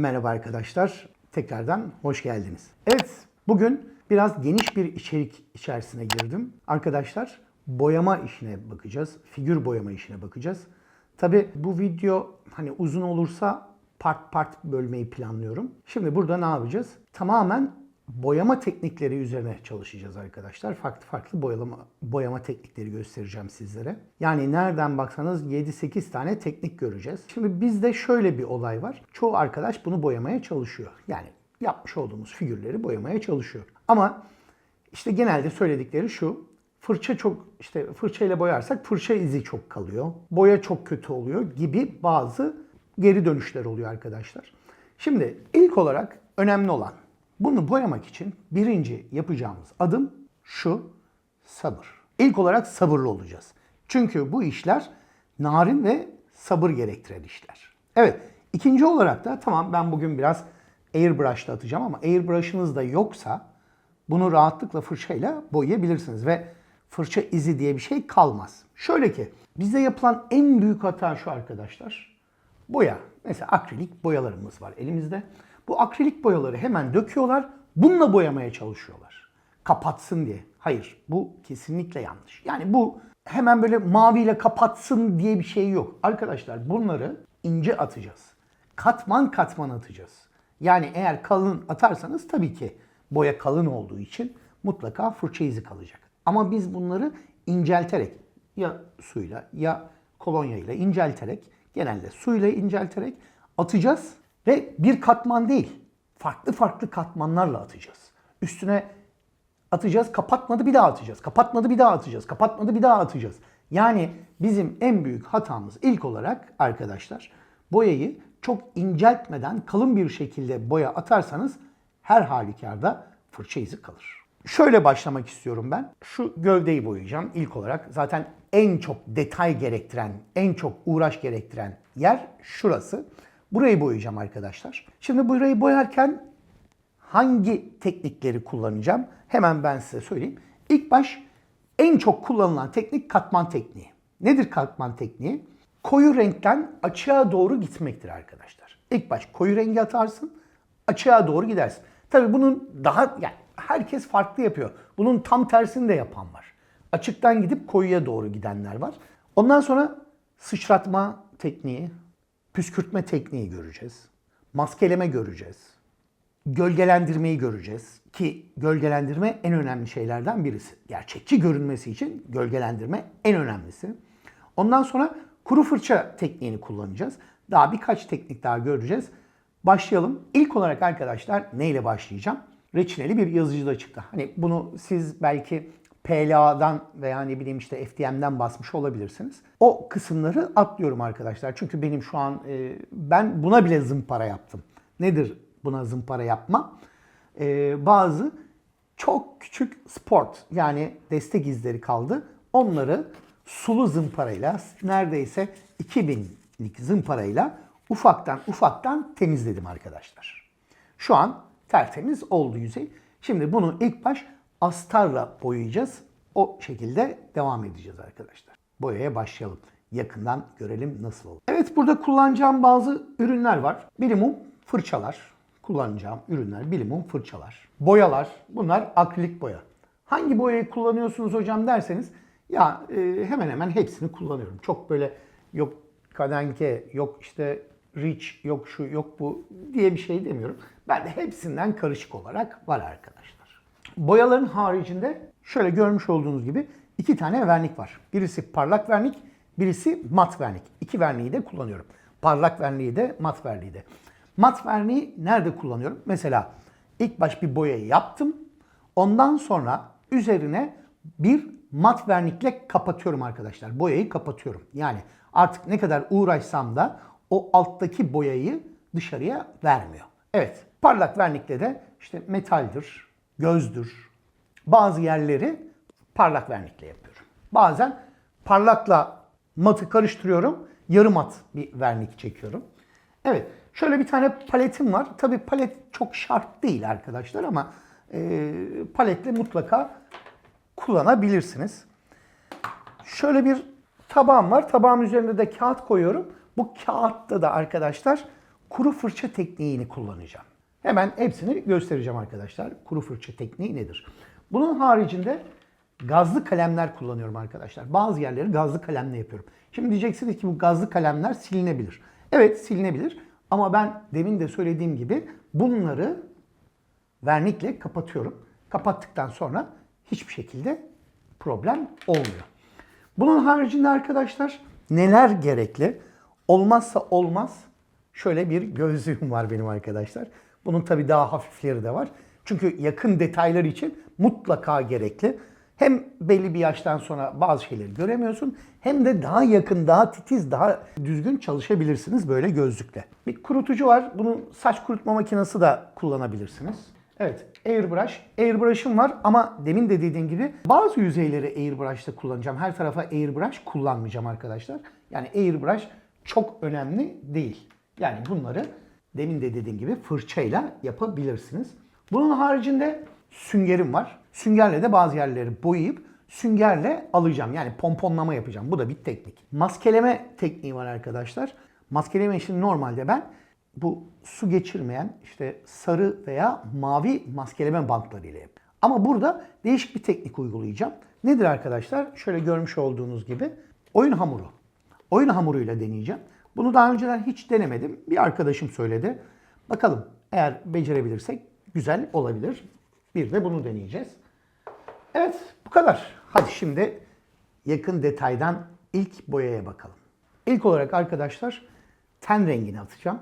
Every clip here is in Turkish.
Merhaba arkadaşlar. Tekrardan hoş geldiniz. Evet, bugün biraz geniş bir içerik içerisine girdim. Arkadaşlar, boyama işine bakacağız. Figür boyama işine bakacağız. Tabi bu video hani uzun olursa part part bölmeyi planlıyorum. Şimdi burada ne yapacağız? Tamamen boyama teknikleri üzerine çalışacağız arkadaşlar. Farklı farklı boyama, boyama teknikleri göstereceğim sizlere. Yani nereden baksanız 7-8 tane teknik göreceğiz. Şimdi bizde şöyle bir olay var. Çoğu arkadaş bunu boyamaya çalışıyor. Yani yapmış olduğumuz figürleri boyamaya çalışıyor. Ama işte genelde söyledikleri şu. Fırça çok işte fırçayla boyarsak fırça izi çok kalıyor. Boya çok kötü oluyor gibi bazı geri dönüşler oluyor arkadaşlar. Şimdi ilk olarak önemli olan bunu boyamak için birinci yapacağımız adım şu sabır. İlk olarak sabırlı olacağız. Çünkü bu işler narin ve sabır gerektiren işler. Evet, ikinci olarak da tamam ben bugün biraz airbrush'la atacağım ama airbrush'ınız da yoksa bunu rahatlıkla fırçayla boyayabilirsiniz ve fırça izi diye bir şey kalmaz. Şöyle ki bizde yapılan en büyük hata şu arkadaşlar. Boya. Mesela akrilik boyalarımız var elimizde. Bu akrilik boyaları hemen döküyorlar. Bununla boyamaya çalışıyorlar. Kapatsın diye. Hayır, bu kesinlikle yanlış. Yani bu hemen böyle maviyle kapatsın diye bir şey yok. Arkadaşlar bunları ince atacağız. Katman katman atacağız. Yani eğer kalın atarsanız tabii ki boya kalın olduğu için mutlaka fırça izi kalacak. Ama biz bunları incelterek ya suyla ya kolonyayla incelterek genelde suyla incelterek atacağız ve bir katman değil farklı farklı katmanlarla atacağız. Üstüne atacağız, kapatmadı bir daha atacağız. Kapatmadı bir daha atacağız. Kapatmadı bir daha atacağız. Yani bizim en büyük hatamız ilk olarak arkadaşlar boyayı çok inceltmeden kalın bir şekilde boya atarsanız her halükarda fırça izi kalır. Şöyle başlamak istiyorum ben. Şu gövdeyi boyayacağım ilk olarak. Zaten en çok detay gerektiren, en çok uğraş gerektiren yer şurası. Burayı boyayacağım arkadaşlar. Şimdi burayı boyarken hangi teknikleri kullanacağım? Hemen ben size söyleyeyim. İlk baş en çok kullanılan teknik katman tekniği. Nedir katman tekniği? Koyu renkten açığa doğru gitmektir arkadaşlar. İlk baş koyu rengi atarsın, açığa doğru gidersin. Tabii bunun daha yani herkes farklı yapıyor. Bunun tam tersini de yapan var. Açıktan gidip koyuya doğru gidenler var. Ondan sonra sıçratma tekniği, püskürtme tekniği göreceğiz. Maskeleme göreceğiz. Gölgelendirmeyi göreceğiz ki gölgelendirme en önemli şeylerden birisi. Gerçekçi görünmesi için gölgelendirme en önemlisi. Ondan sonra kuru fırça tekniğini kullanacağız. Daha birkaç teknik daha göreceğiz. Başlayalım. İlk olarak arkadaşlar neyle başlayacağım? Reçineli bir yazıcıda çıktı. Hani bunu siz belki PLA'dan veya ne bileyim işte FDM'den basmış olabilirsiniz. O kısımları atlıyorum arkadaşlar. Çünkü benim şu an e, ben buna bile zımpara yaptım. Nedir buna zımpara yapma? E, bazı çok küçük sport yani destek izleri kaldı. Onları sulu zımparayla neredeyse 2000'lik zımparayla ufaktan ufaktan temizledim arkadaşlar. Şu an tertemiz oldu yüzey. Şimdi bunu ilk baş astarla boyayacağız. O şekilde devam edeceğiz arkadaşlar. Boyaya başlayalım. Yakından görelim nasıl olur. Evet burada kullanacağım bazı ürünler var. Bilimum fırçalar. Kullanacağım ürünler bilimum fırçalar. Boyalar. Bunlar akrilik boya. Hangi boyayı kullanıyorsunuz hocam derseniz ya e, hemen hemen hepsini kullanıyorum. Çok böyle yok kadenke, yok işte rich, yok şu, yok bu diye bir şey demiyorum. Ben de hepsinden karışık olarak var arkadaşlar. Boyaların haricinde şöyle görmüş olduğunuz gibi iki tane vernik var. Birisi parlak vernik, birisi mat vernik. İki verniği de kullanıyorum. Parlak verniği de, mat verniği de. Mat verniği nerede kullanıyorum? Mesela ilk baş bir boyayı yaptım. Ondan sonra üzerine bir mat vernikle kapatıyorum arkadaşlar. Boyayı kapatıyorum. Yani artık ne kadar uğraşsam da o alttaki boyayı dışarıya vermiyor. Evet, parlak vernikle de işte metaldir, gözdür. Bazı yerleri parlak vernikle yapıyorum. Bazen parlakla matı karıştırıyorum. Yarı mat bir vernik çekiyorum. Evet, şöyle bir tane paletim var. Tabii palet çok şart değil arkadaşlar ama e, paletle mutlaka kullanabilirsiniz. Şöyle bir tabağım var. Tabağın üzerinde de kağıt koyuyorum. Bu kağıtta da arkadaşlar kuru fırça tekniğini kullanacağım. Hemen hepsini göstereceğim arkadaşlar. Kuru fırça tekniği nedir? Bunun haricinde gazlı kalemler kullanıyorum arkadaşlar. Bazı yerleri gazlı kalemle yapıyorum. Şimdi diyeceksiniz ki bu gazlı kalemler silinebilir. Evet silinebilir ama ben demin de söylediğim gibi bunları vernikle kapatıyorum. Kapattıktan sonra hiçbir şekilde problem olmuyor. Bunun haricinde arkadaşlar neler gerekli? Olmazsa olmaz şöyle bir gözlüğüm var benim arkadaşlar. Bunun tabii daha hafifleri de var. Çünkü yakın detaylar için mutlaka gerekli. Hem belli bir yaştan sonra bazı şeyleri göremiyorsun hem de daha yakın, daha titiz, daha düzgün çalışabilirsiniz böyle gözlükle. Bir kurutucu var. Bunun saç kurutma makinesi de kullanabilirsiniz. Evet, airbrush. Airbrush'ım var ama demin de dediğim gibi bazı yüzeyleri airbrush'ta kullanacağım. Her tarafa airbrush kullanmayacağım arkadaşlar. Yani airbrush çok önemli değil. Yani bunları demin de dediğim gibi fırçayla yapabilirsiniz. Bunun haricinde süngerim var. Süngerle de bazı yerleri boyayıp süngerle alacağım. Yani pomponlama yapacağım. Bu da bir teknik. Maskeleme tekniği var arkadaşlar. Maskeleme işini normalde ben bu su geçirmeyen işte sarı veya mavi maskeleme bantları ile. Ama burada değişik bir teknik uygulayacağım. Nedir arkadaşlar? Şöyle görmüş olduğunuz gibi oyun hamuru. Oyun hamuruyla deneyeceğim. Bunu daha önceden hiç denemedim. Bir arkadaşım söyledi. Bakalım eğer becerebilirsek güzel olabilir. Bir de bunu deneyeceğiz. Evet bu kadar. Hadi şimdi yakın detaydan ilk boyaya bakalım. İlk olarak arkadaşlar ten rengini atacağım.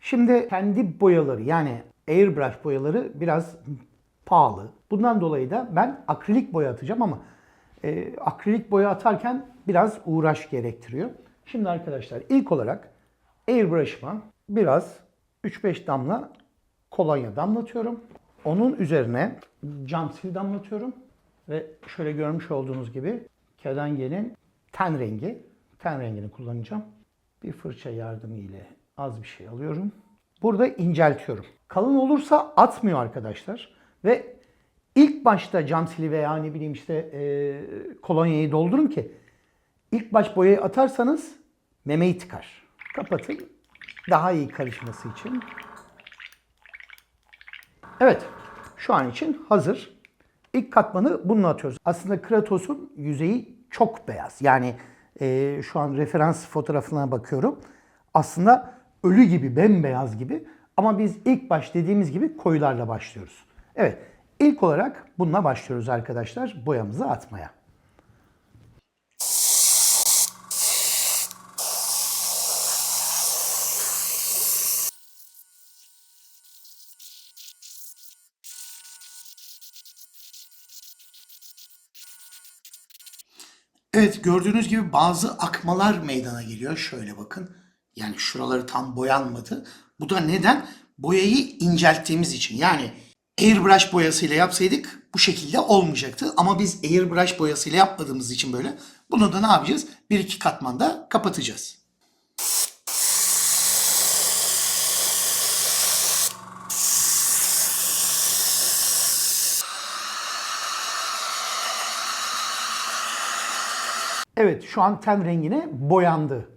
Şimdi kendi boyaları yani airbrush boyaları biraz pahalı. Bundan dolayı da ben akrilik boya atacağım ama e, akrilik boya atarken biraz uğraş gerektiriyor. Şimdi arkadaşlar ilk olarak airbrush'ıma biraz 3-5 damla kolonya damlatıyorum. Onun üzerine cam sil damlatıyorum. Ve şöyle görmüş olduğunuz gibi kedengenin ten rengi, ten rengini kullanacağım. Bir fırça yardımı ile az bir şey alıyorum. Burada inceltiyorum. Kalın olursa atmıyor arkadaşlar. Ve ilk başta cam sili veya ne bileyim işte e, kolonyayı doldurun ki ilk baş boyayı atarsanız memeyi tıkar. Kapatın. Daha iyi karışması için. Evet. Şu an için hazır. İlk katmanı bununla atıyoruz. Aslında Kratos'un yüzeyi çok beyaz. Yani e, şu an referans fotoğrafına bakıyorum. Aslında ölü gibi, bembeyaz gibi. Ama biz ilk baş dediğimiz gibi koyularla başlıyoruz. Evet, ilk olarak bununla başlıyoruz arkadaşlar boyamızı atmaya. Evet gördüğünüz gibi bazı akmalar meydana geliyor. Şöyle bakın. Yani şuraları tam boyanmadı. Bu da neden? Boyayı incelttiğimiz için. Yani airbrush boyasıyla yapsaydık bu şekilde olmayacaktı. Ama biz airbrush boyasıyla yapmadığımız için böyle. Bunu da ne yapacağız? Bir iki katmanda kapatacağız. Evet şu an ten rengine boyandı.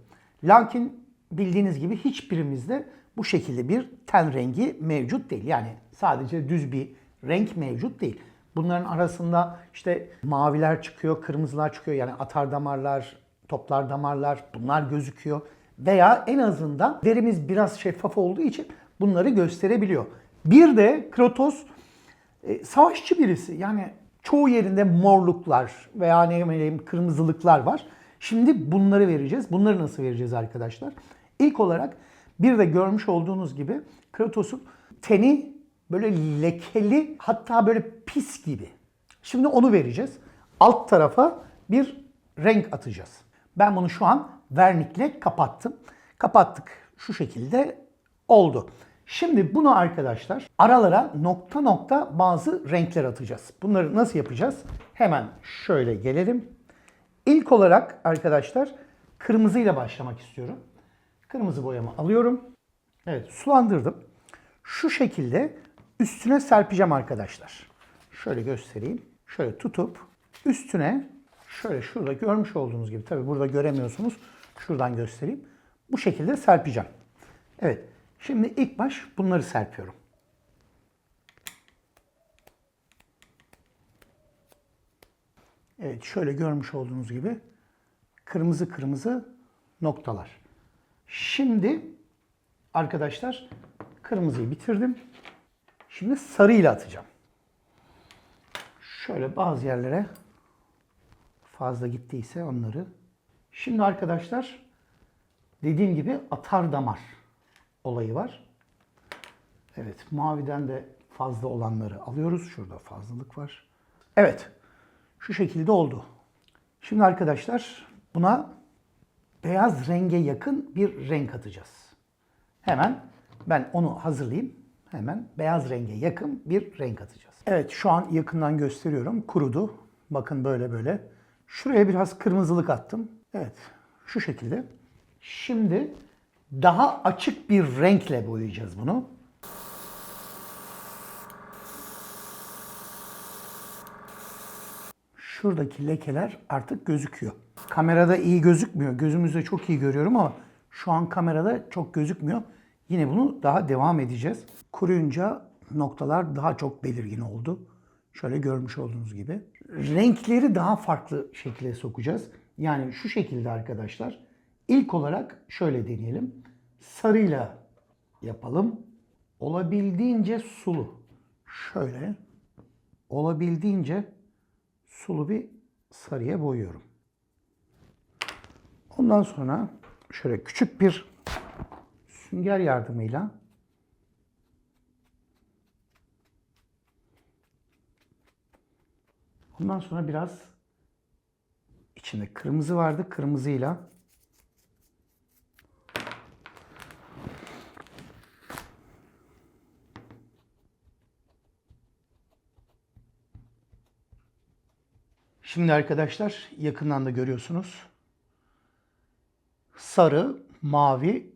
Lakin bildiğiniz gibi hiçbirimizde bu şekilde bir ten rengi mevcut değil. Yani sadece düz bir renk mevcut değil. Bunların arasında işte maviler çıkıyor, kırmızılar çıkıyor. Yani atar damarlar, toplar damarlar bunlar gözüküyor. Veya en azından derimiz biraz şeffaf olduğu için bunları gösterebiliyor. Bir de Kratos e, savaşçı birisi. Yani çoğu yerinde morluklar veya ne bileyim kırmızılıklar var. Şimdi bunları vereceğiz. Bunları nasıl vereceğiz arkadaşlar? İlk olarak bir de görmüş olduğunuz gibi Kratos'un teni böyle lekeli hatta böyle pis gibi. Şimdi onu vereceğiz. Alt tarafa bir renk atacağız. Ben bunu şu an vernikle kapattım. Kapattık. Şu şekilde oldu. Şimdi bunu arkadaşlar aralara nokta nokta bazı renkler atacağız. Bunları nasıl yapacağız? Hemen şöyle gelelim. İlk olarak arkadaşlar kırmızıyla başlamak istiyorum. Kırmızı boyamı alıyorum. Evet sulandırdım. Şu şekilde üstüne serpeceğim arkadaşlar. Şöyle göstereyim. Şöyle tutup üstüne şöyle şurada görmüş olduğunuz gibi tabi burada göremiyorsunuz. Şuradan göstereyim. Bu şekilde serpeceğim. Evet. Şimdi ilk baş bunları serpiyorum. Evet şöyle görmüş olduğunuz gibi kırmızı kırmızı noktalar. Şimdi arkadaşlar kırmızıyı bitirdim. Şimdi sarıyla atacağım. Şöyle bazı yerlere fazla gittiyse onları. Şimdi arkadaşlar dediğim gibi atar damar olayı var. Evet maviden de fazla olanları alıyoruz. Şurada fazlalık var. Evet şu şekilde oldu. Şimdi arkadaşlar buna beyaz renge yakın bir renk atacağız. Hemen ben onu hazırlayayım. Hemen beyaz renge yakın bir renk atacağız. Evet şu an yakından gösteriyorum. Kurudu. Bakın böyle böyle. Şuraya biraz kırmızılık attım. Evet şu şekilde. Şimdi daha açık bir renkle boyayacağız bunu. Şuradaki lekeler artık gözüküyor. Kamerada iyi gözükmüyor. Gözümüzde çok iyi görüyorum ama şu an kamerada çok gözükmüyor. Yine bunu daha devam edeceğiz. Kuruyunca noktalar daha çok belirgin oldu. Şöyle görmüş olduğunuz gibi. Renkleri daha farklı şekilde sokacağız. Yani şu şekilde arkadaşlar. İlk olarak şöyle deneyelim. Sarıyla yapalım. Olabildiğince sulu. Şöyle olabildiğince sulu bir sarıya boyuyorum. Ondan sonra şöyle küçük bir sünger yardımıyla Ondan sonra biraz içinde kırmızı vardı. Kırmızıyla Şimdi arkadaşlar yakından da görüyorsunuz. Sarı, mavi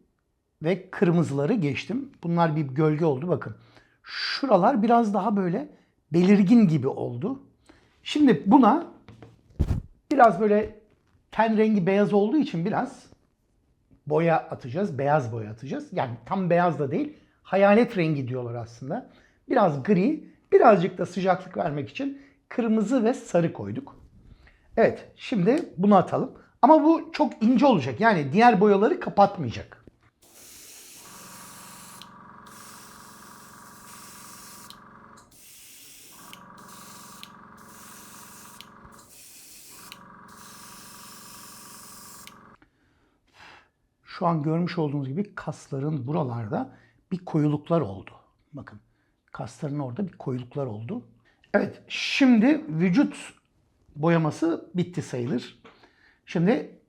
ve kırmızıları geçtim. Bunlar bir gölge oldu bakın. Şuralar biraz daha böyle belirgin gibi oldu. Şimdi buna biraz böyle ten rengi beyaz olduğu için biraz boya atacağız. Beyaz boya atacağız. Yani tam beyaz da değil. Hayalet rengi diyorlar aslında. Biraz gri, birazcık da sıcaklık vermek için kırmızı ve sarı koyduk. Evet, şimdi bunu atalım. Ama bu çok ince olacak. Yani diğer boyaları kapatmayacak. Şu an görmüş olduğunuz gibi kasların buralarda bir koyuluklar oldu. Bakın kasların orada bir koyuluklar oldu. Evet şimdi vücut boyaması bitti sayılır. Şimdi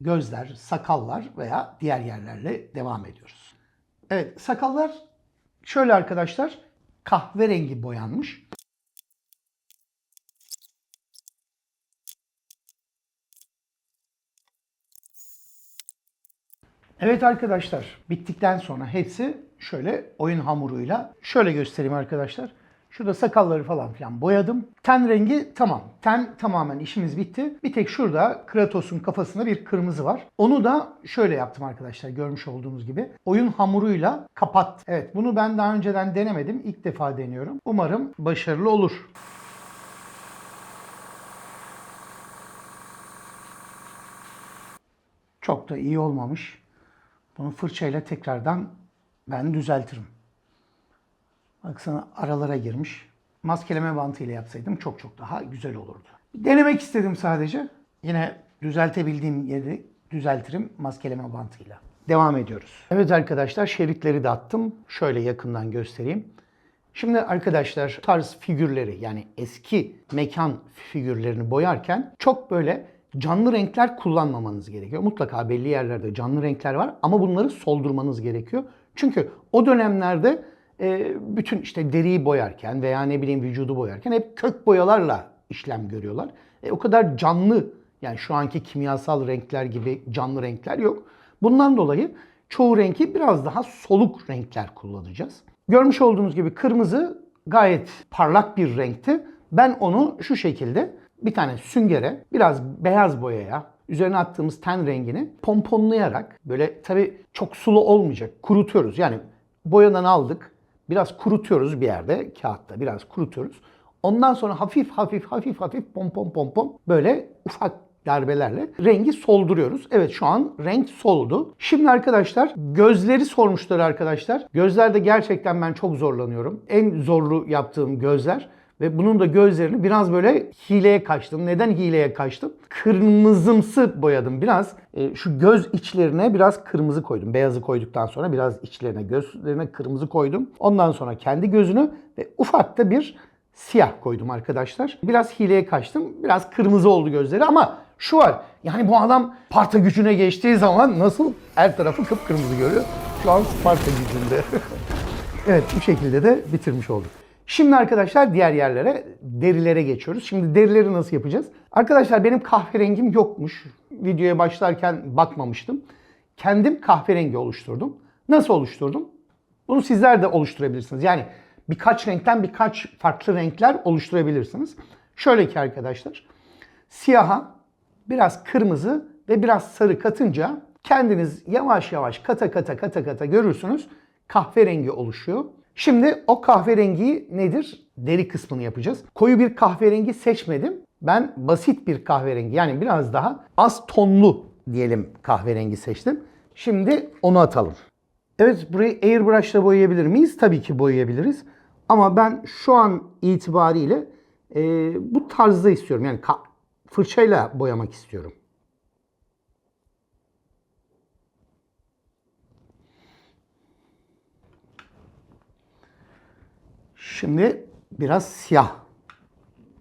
gözler, sakallar veya diğer yerlerle devam ediyoruz. Evet sakallar şöyle arkadaşlar kahverengi boyanmış. Evet arkadaşlar bittikten sonra hepsi şöyle oyun hamuruyla şöyle göstereyim arkadaşlar. Şurada sakalları falan filan boyadım. Ten rengi tamam. Ten tamamen işimiz bitti. Bir tek şurada Kratos'un kafasında bir kırmızı var. Onu da şöyle yaptım arkadaşlar görmüş olduğunuz gibi. Oyun hamuruyla kapat. Evet bunu ben daha önceden denemedim. İlk defa deniyorum. Umarım başarılı olur. Çok da iyi olmamış. Bunu fırçayla tekrardan ben düzeltirim. Baksana aralara girmiş. Maskeleme bantıyla yapsaydım çok çok daha güzel olurdu. Denemek istedim sadece. Yine düzeltebildiğim yeri düzeltirim maskeleme bantıyla. Devam ediyoruz. Evet arkadaşlar şeritleri de attım. Şöyle yakından göstereyim. Şimdi arkadaşlar tarz figürleri yani eski mekan figürlerini boyarken çok böyle canlı renkler kullanmamanız gerekiyor. Mutlaka belli yerlerde canlı renkler var ama bunları soldurmanız gerekiyor. Çünkü o dönemlerde e, bütün işte deriyi boyarken veya ne bileyim vücudu boyarken hep kök boyalarla işlem görüyorlar. E, o kadar canlı yani şu anki kimyasal renkler gibi canlı renkler yok. Bundan dolayı çoğu renki biraz daha soluk renkler kullanacağız. Görmüş olduğunuz gibi kırmızı gayet parlak bir renkti. Ben onu şu şekilde bir tane süngere, biraz beyaz boyaya, üzerine attığımız ten rengini pomponlayarak böyle tabi çok sulu olmayacak kurutuyoruz. Yani boyadan aldık biraz kurutuyoruz bir yerde kağıtta biraz kurutuyoruz. Ondan sonra hafif hafif hafif hafif pom pom pom pom böyle ufak darbelerle rengi solduruyoruz. Evet şu an renk soldu. Şimdi arkadaşlar gözleri sormuşlar arkadaşlar. Gözlerde gerçekten ben çok zorlanıyorum. En zorlu yaptığım gözler. Ve bunun da gözlerini biraz böyle hileye kaçtım. Neden hileye kaçtım? Kırmızımsı boyadım biraz. E, şu göz içlerine biraz kırmızı koydum. Beyazı koyduktan sonra biraz içlerine, gözlerine kırmızı koydum. Ondan sonra kendi gözünü ve ufak da bir siyah koydum arkadaşlar. Biraz hileye kaçtım. Biraz kırmızı oldu gözleri ama şu var. Yani bu adam parta gücüne geçtiği zaman nasıl her tarafı kıpkırmızı görüyor. Şu an Sparta gücünde. evet bu şekilde de bitirmiş olduk. Şimdi arkadaşlar diğer yerlere, derilere geçiyoruz. Şimdi derileri nasıl yapacağız? Arkadaşlar benim kahverengim yokmuş. Videoya başlarken bakmamıştım. Kendim kahverengi oluşturdum. Nasıl oluşturdum? Bunu sizler de oluşturabilirsiniz. Yani birkaç renkten birkaç farklı renkler oluşturabilirsiniz. Şöyle ki arkadaşlar, siyaha biraz kırmızı ve biraz sarı katınca kendiniz yavaş yavaş kata kata kata kata görürsünüz kahverengi oluşuyor. Şimdi o kahverengiyi nedir? Deri kısmını yapacağız. Koyu bir kahverengi seçmedim. Ben basit bir kahverengi yani biraz daha az tonlu diyelim kahverengi seçtim. Şimdi onu atalım. Evet burayı airbrush ile boyayabilir miyiz? Tabii ki boyayabiliriz. Ama ben şu an itibariyle e, bu tarzda istiyorum. Yani fırçayla boyamak istiyorum. Şimdi biraz siyah.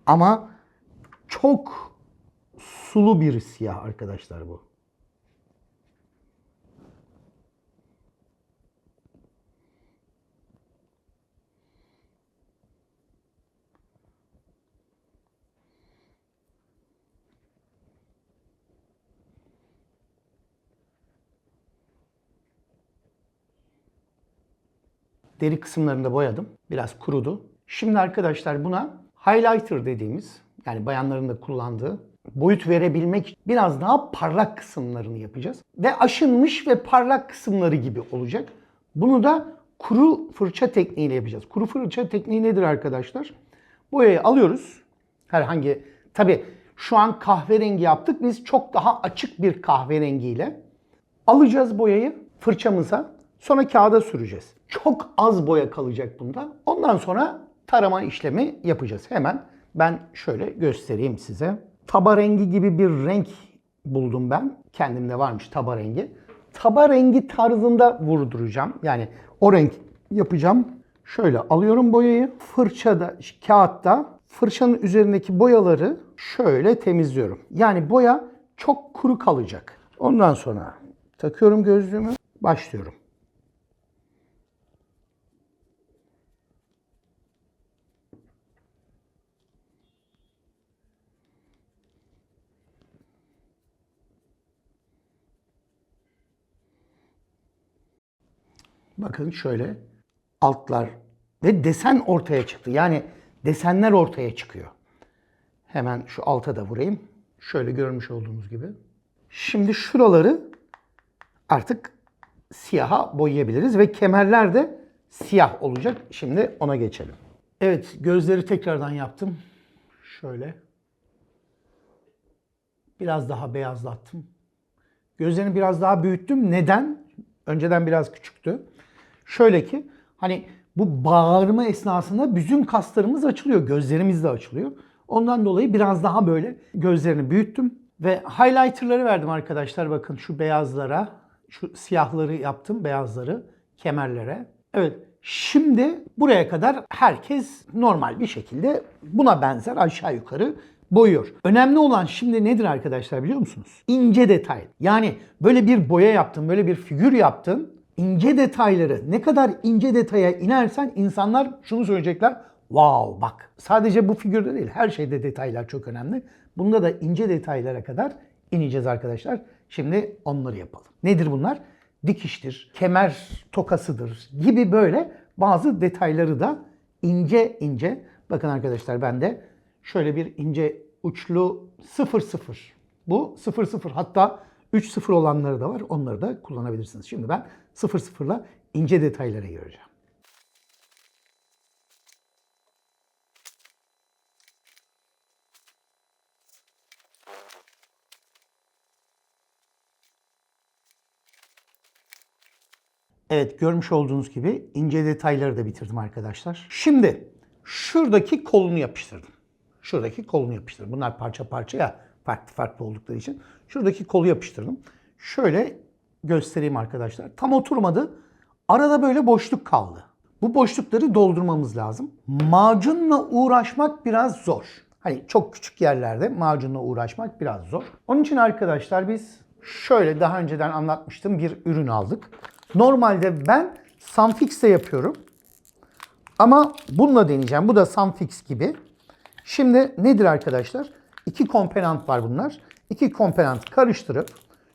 Ama çok sulu bir siyah arkadaşlar bu. Deri kısımlarında boyadım. Biraz kurudu. Şimdi arkadaşlar buna highlighter dediğimiz yani bayanların da kullandığı boyut verebilmek biraz daha parlak kısımlarını yapacağız. Ve aşınmış ve parlak kısımları gibi olacak. Bunu da kuru fırça tekniğiyle yapacağız. Kuru fırça tekniği nedir arkadaşlar? Boyayı alıyoruz. Herhangi tabi şu an kahverengi yaptık. Biz çok daha açık bir kahverengiyle alacağız boyayı fırçamıza. Sonra kağıda süreceğiz. Çok az boya kalacak bunda. Ondan sonra tarama işlemi yapacağız. Hemen ben şöyle göstereyim size. Taba rengi gibi bir renk buldum ben. Kendimde varmış taba rengi. Taba rengi tarzında vurduracağım. Yani o renk yapacağım. Şöyle alıyorum boyayı. Fırçada, kağıtta fırçanın üzerindeki boyaları şöyle temizliyorum. Yani boya çok kuru kalacak. Ondan sonra takıyorum gözlüğümü. Başlıyorum. Bakın şöyle altlar ve desen ortaya çıktı. Yani desenler ortaya çıkıyor. Hemen şu alta da vurayım. Şöyle görmüş olduğunuz gibi. Şimdi şuraları artık siyaha boyayabiliriz ve kemerler de siyah olacak. Şimdi ona geçelim. Evet, gözleri tekrardan yaptım. Şöyle. Biraz daha beyazlattım. Gözlerini biraz daha büyüttüm. Neden? Önceden biraz küçüktü. Şöyle ki hani bu bağırma esnasında bütün kaslarımız açılıyor. Gözlerimiz de açılıyor. Ondan dolayı biraz daha böyle gözlerini büyüttüm. Ve highlighterları verdim arkadaşlar. Bakın şu beyazlara, şu siyahları yaptım, beyazları kemerlere. Evet, şimdi buraya kadar herkes normal bir şekilde buna benzer aşağı yukarı boyuyor. Önemli olan şimdi nedir arkadaşlar biliyor musunuz? İnce detay. Yani böyle bir boya yaptın, böyle bir figür yaptın. İnce detayları ne kadar ince detaya inersen insanlar şunu söyleyecekler. Wow bak sadece bu figürde değil her şeyde detaylar çok önemli. Bunda da ince detaylara kadar ineceğiz arkadaşlar. Şimdi onları yapalım. Nedir bunlar? Dikiştir, kemer tokasıdır gibi böyle bazı detayları da ince ince. Bakın arkadaşlar ben de şöyle bir ince uçlu 00 Bu 0-0 hatta 3-0 olanları da var. Onları da kullanabilirsiniz. Şimdi ben 0-0'la ince detaylara gireceğim. Evet görmüş olduğunuz gibi ince detayları da bitirdim arkadaşlar. Şimdi şuradaki kolunu yapıştırdım. Şuradaki kolunu yapıştırdım. Bunlar parça parça ya farklı farklı oldukları için. Şuradaki kolu yapıştırdım. Şöyle göstereyim arkadaşlar. Tam oturmadı. Arada böyle boşluk kaldı. Bu boşlukları doldurmamız lazım. Macunla uğraşmak biraz zor. Hani çok küçük yerlerde macunla uğraşmak biraz zor. Onun için arkadaşlar biz şöyle daha önceden anlatmıştım bir ürün aldık. Normalde ben Sunfix'te yapıyorum. Ama bununla deneyeceğim. Bu da Sunfix gibi. Şimdi nedir arkadaşlar? İki komponent var bunlar. İki komponent karıştırıp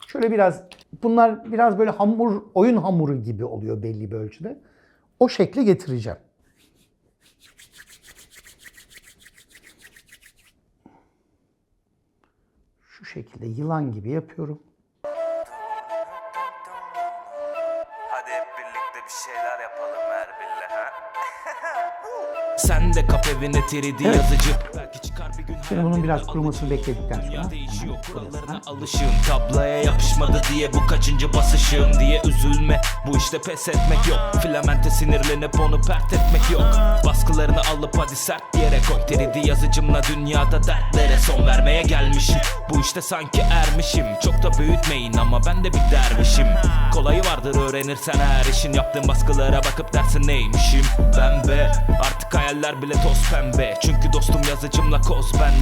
şöyle biraz bunlar biraz böyle hamur oyun hamuru gibi oluyor belli bir ölçüde. O şekle getireceğim. Şu şekilde yılan gibi yapıyorum. Hadi hep birlikte bir şeyler yapalım Erbil'le ha. Sen de kap evine 3D yazıcı Belki çıkar Şimdi bunun biraz kurumasını bekledikten sonra hemen alışığım. Tabloya yapışmadı diye bu kaçıncı basışım diye üzülme. Bu işte pes etmek yok. Filamente sinirlenip onu pert etmek yok. Baskılarını alıp hadi sert yere koy. 3D yazıcımla dünyada dertlere son vermeye gelmişim. Bu işte sanki ermişim. Çok da büyütmeyin ama ben de bir dervişim. Kolayı vardır öğrenirsen her işin. Yaptığın baskılara bakıp dersin neymişim? Ben be artık hayaller bile toz pembe. Çünkü dostum yazıcımla koz bende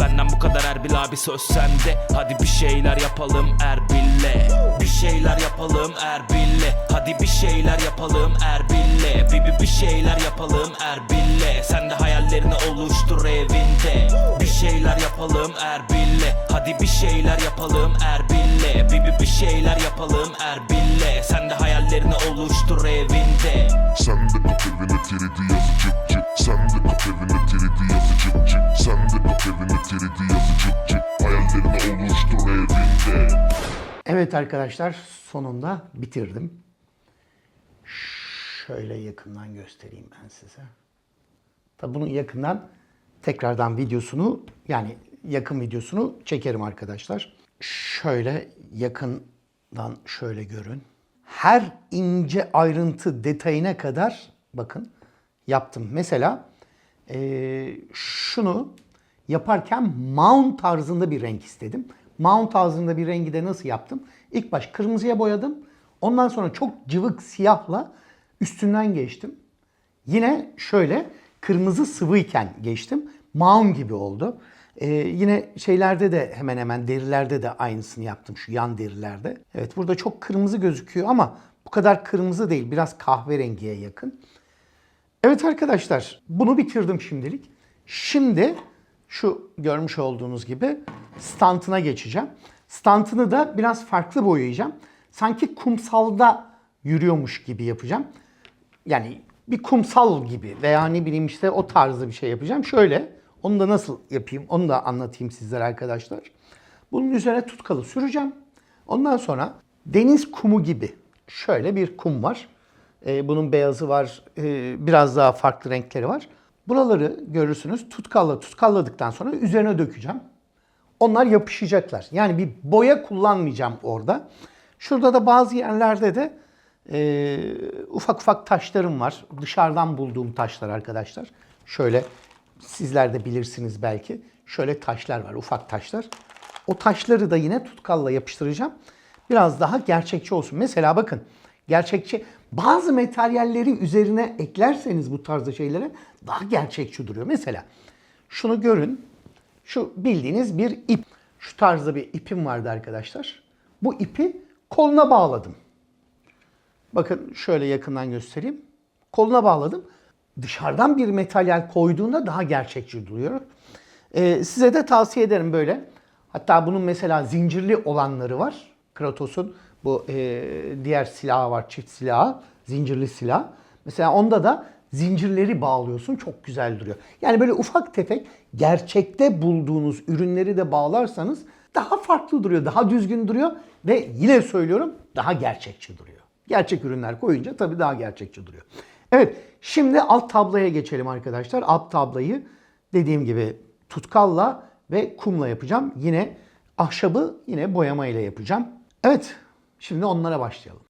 Benden bu kadar Erbil abi söz sende. Hadi bir şeyler yapalım Erbil'le. Bir şeyler yapalım Erbil'le. Hadi bir şeyler yapalım Erbil'le. Bir, bir, bir şeyler yapalım Erbil'le. Sen de hayallerini oluştur evinde. Bir şeyler yapalım Erbil'le. Hadi bir şeyler yapalım Erbil'le. Bir, bir, bir şeyler yapalım Erbil'le. Sen de hayallerini oluştur evinde. Sen Evet arkadaşlar sonunda bitirdim. Şöyle yakından göstereyim ben size. Tabi bunun yakından tekrardan videosunu yani yakın videosunu çekerim arkadaşlar. Şöyle yakından şöyle görün. Her ince ayrıntı detayına kadar bakın yaptım. Mesela eee, şunu yaparken mount tarzında bir renk istedim. Mount tarzında bir rengi de nasıl yaptım? İlk baş kırmızıya boyadım. Ondan sonra çok cıvık siyahla üstünden geçtim. Yine şöyle kırmızı sıvıyken geçtim. Mount gibi oldu. Ee, yine şeylerde de hemen hemen derilerde de aynısını yaptım şu yan derilerde. Evet burada çok kırmızı gözüküyor ama bu kadar kırmızı değil. Biraz kahverengiye yakın. Evet arkadaşlar bunu bitirdim şimdilik. Şimdi şu görmüş olduğunuz gibi stantına geçeceğim. Stantını da biraz farklı boyayacağım. Sanki kumsalda yürüyormuş gibi yapacağım. Yani bir kumsal gibi veya ne bileyim işte o tarzda bir şey yapacağım. Şöyle onu da nasıl yapayım onu da anlatayım sizlere arkadaşlar. Bunun üzerine tutkalı süreceğim. Ondan sonra deniz kumu gibi şöyle bir kum var. Ee, bunun beyazı var, ee, biraz daha farklı renkleri var. Buraları görürsünüz tutkalla tutkalladıktan sonra üzerine dökeceğim. Onlar yapışacaklar. Yani bir boya kullanmayacağım orada. Şurada da bazı yerlerde de ee, ufak ufak taşlarım var. Dışarıdan bulduğum taşlar arkadaşlar. Şöyle sizler de bilirsiniz belki. Şöyle taşlar var, ufak taşlar. O taşları da yine tutkalla yapıştıracağım. Biraz daha gerçekçi olsun. Mesela bakın gerçekçi bazı materyalleri üzerine eklerseniz bu tarzda şeylere daha gerçekçi duruyor. Mesela şunu görün. Şu bildiğiniz bir ip. Şu tarzda bir ipim vardı arkadaşlar. Bu ipi koluna bağladım. Bakın şöyle yakından göstereyim. Koluna bağladım. Dışarıdan bir materyal koyduğunda daha gerçekçi duruyor. Ee, size de tavsiye ederim böyle. Hatta bunun mesela zincirli olanları var. Kratos'un bu e, diğer silahı var, çift silahı, zincirli silah. Mesela onda da zincirleri bağlıyorsun, çok güzel duruyor. Yani böyle ufak tefek gerçekte bulduğunuz ürünleri de bağlarsanız daha farklı duruyor, daha düzgün duruyor ve yine söylüyorum daha gerçekçi duruyor. Gerçek ürünler koyunca tabii daha gerçekçi duruyor. Evet, şimdi alt tabloya geçelim arkadaşlar. Alt tablayı dediğim gibi tutkalla ve kumla yapacağım. Yine ahşabı yine boyama ile yapacağım. Evet, şimdi onlara başlayalım.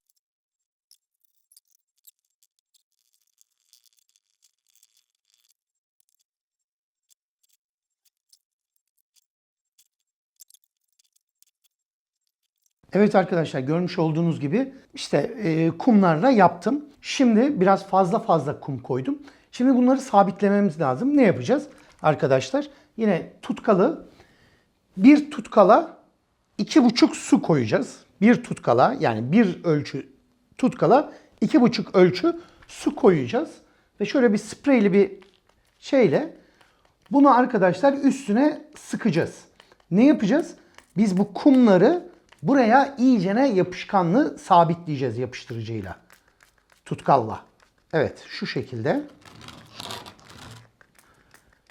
Evet arkadaşlar görmüş olduğunuz gibi işte e, kumlarla yaptım. Şimdi biraz fazla fazla kum koydum. Şimdi bunları sabitlememiz lazım. Ne yapacağız arkadaşlar? Yine tutkalı bir tutkala iki buçuk su koyacağız. Bir tutkala yani bir ölçü tutkala iki buçuk ölçü su koyacağız. Ve şöyle bir spreyli bir şeyle bunu arkadaşlar üstüne sıkacağız. Ne yapacağız? Biz bu kumları buraya iyicene yapışkanlı sabitleyeceğiz yapıştırıcıyla. Tutkalla. Evet şu şekilde.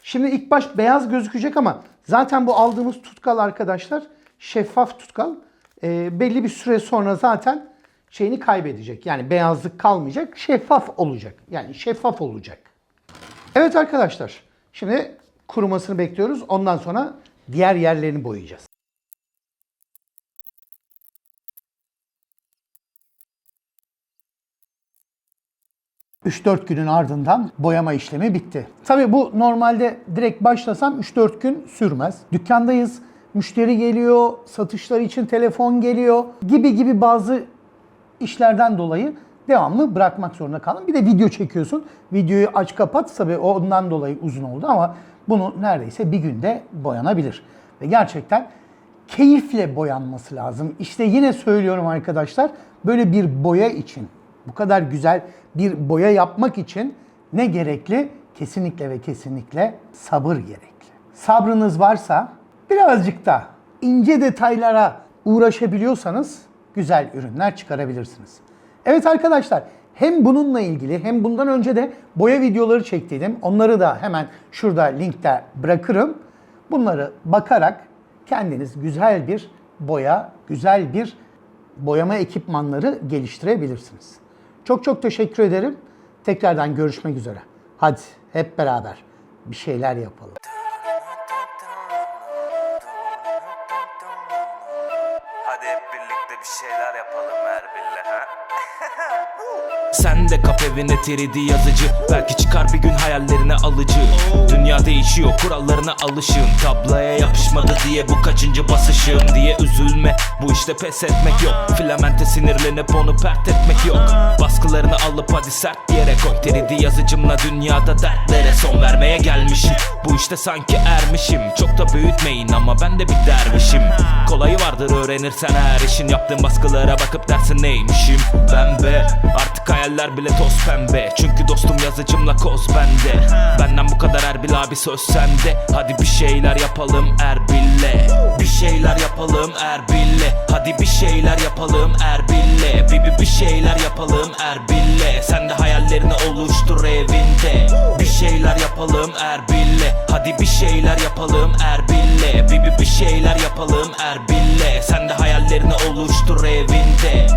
Şimdi ilk baş beyaz gözükecek ama zaten bu aldığımız tutkal arkadaşlar şeffaf tutkal. Ee, belli bir süre sonra zaten şeyini kaybedecek. Yani beyazlık kalmayacak. Şeffaf olacak. Yani şeffaf olacak. Evet arkadaşlar. Şimdi kurumasını bekliyoruz. Ondan sonra diğer yerlerini boyayacağız. ...3-4 günün ardından boyama işlemi bitti. Tabii bu normalde direkt başlasam 3-4 gün sürmez. Dükkandayız, müşteri geliyor, satışlar için telefon geliyor gibi gibi bazı işlerden dolayı devamlı bırakmak zorunda kaldım. Bir de video çekiyorsun. Videoyu aç kapat tabii ondan dolayı uzun oldu ama bunu neredeyse bir günde boyanabilir. Ve gerçekten keyifle boyanması lazım. İşte yine söylüyorum arkadaşlar böyle bir boya için bu kadar güzel bir boya yapmak için ne gerekli? Kesinlikle ve kesinlikle sabır gerekli. Sabrınız varsa birazcık da ince detaylara uğraşabiliyorsanız güzel ürünler çıkarabilirsiniz. Evet arkadaşlar hem bununla ilgili hem bundan önce de boya videoları çektiydim. Onları da hemen şurada linkte bırakırım. Bunları bakarak kendiniz güzel bir boya, güzel bir boyama ekipmanları geliştirebilirsiniz. Çok çok teşekkür ederim. Tekrardan görüşmek üzere. Hadi hep beraber bir şeyler yapalım. Hadi hep birlikte bir şeyler yapalım Erbil'le ha. Sen de kap evine 3D yazıcı Belki çıkar bir gün hayallerine alıcı. Dünya değişiyor kurallarına alışın Tabloya yapışmadı diye bu kaçıncı basışım diye üzülme. Bu işte pes etmek yok. Filamente sinirlenip onu pert etmek yok. Baskılarını alıp hadi sert yere koy. 3D yazıcımla dünyada dertlere son vermeye gelmişim. Bu işte sanki ermişim. Çok da büyütmeyin ama ben de bir dervişim. Kolayı vardır öğrenirsen her işin. Yaptığın baskılara bakıp dersin neymişim? Ben be artık hayaller bile toz pembe. Çünkü dostum yazıcımla koz bende. Benden bu kadar Erbil abi söz sende. Hadi bir şeyler yapalım Erbil'le. Bir şeyler yapalım Erbil'le. Hadi bir şeyler yapalım Erbil'le. Bir, bir, bir şeyler yapalım Erbil'le. Sen de hayallerini oluştur evinde. Bir şeyler yapalım Erbil'le. Hadi bir şeyler yapalım Erbil'le. Bir, bir, bir şeyler yapalım Erbil'le. Sen de hayallerini oluştur evinde